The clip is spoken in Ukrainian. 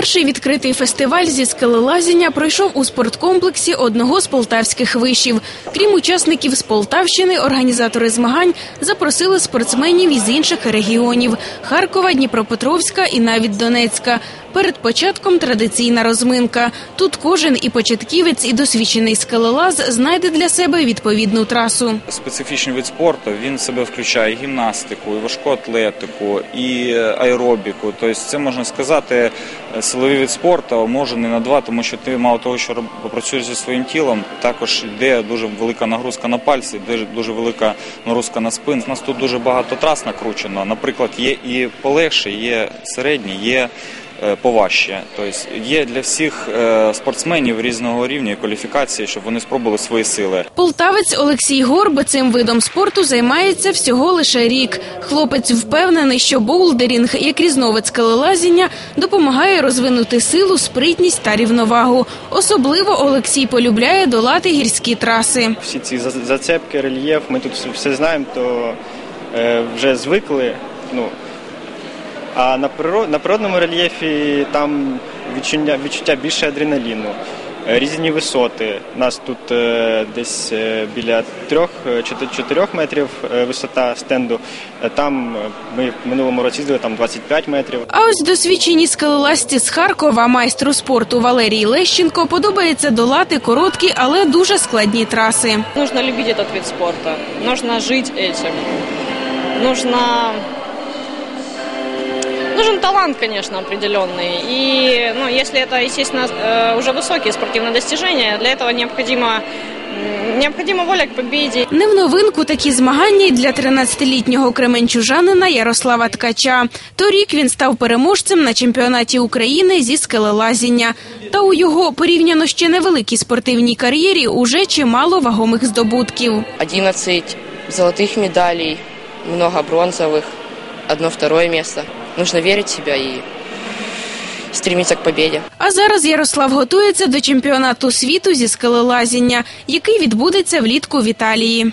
Перший відкритий фестиваль зі скелелазіння пройшов у спорткомплексі одного з полтавських вишів. Крім учасників з Полтавщини, організатори змагань запросили спортсменів із інших регіонів Харкова, Дніпропетровська і навіть Донецька. Перед початком традиційна розминка. Тут кожен і початківець, і досвідчений скелелаз знайде для себе відповідну трасу. Специфічний вид спорту він в себе включає гімнастику, і важку атлетику, і аеробіку. Тобто, це можна сказати, силовий від спорту може не на два, тому що ти мало того, що працюєш зі своїм тілом, також йде дуже велика нагрузка на пальці, дуже, дуже велика нагрузка на спину. У нас тут дуже багато трас накручено. Наприклад, є і полегше, є середні, є поважче. Тобто є для всіх е, спортсменів різного рівня і кваліфікації, щоб вони спробували свої сили. Полтавець Олексій Горб цим видом спорту займається всього лише рік. Хлопець впевнений, що боулдерінг, як різновид скелелазіння, допомагає розвинути силу, спритність та рівновагу. Особливо Олексій полюбляє долати гірські траси. всі ці за- зацепки, рельєф, ми тут все- все знаємо, то е, вже звикли. Ну, а на, приро- на природному рельєфі там відчуття, відчуття більше адреналіну, е, різні висоти. У нас тут е, десь е, біля 3-4 метрів висота стенду. Там ми в минулому році їздили там 25 метрів. А ось досвідченій скелелазці з Харкова майстру спорту Валерії Лещенко подобається долати короткі, але дуже складні траси. Нужно любить этот вид спорта, нужно жить этим, нужно Нужен талант, конечно, определенный. И, ну, если это, естественно, э, уже высокие спортивные достижения, для этого необходимо, м, необходима воля к победе. Не в новинку такі змагання й для 13-літнього кременчужанина Ярослава Ткача. Торік він став переможцем на чемпіонаті України зі скелелазіння. Та у його порівняно ще невеликій спортивній кар'єрі уже чимало вагомих здобутків. 11 золотых медалей, много бронзовых, одно второе место. Нужно верить в себя и стремиться к победе. А зараз Ярослав готується до чемпіонату світу зі скелелазіння, який відбудеться влітку в Італії.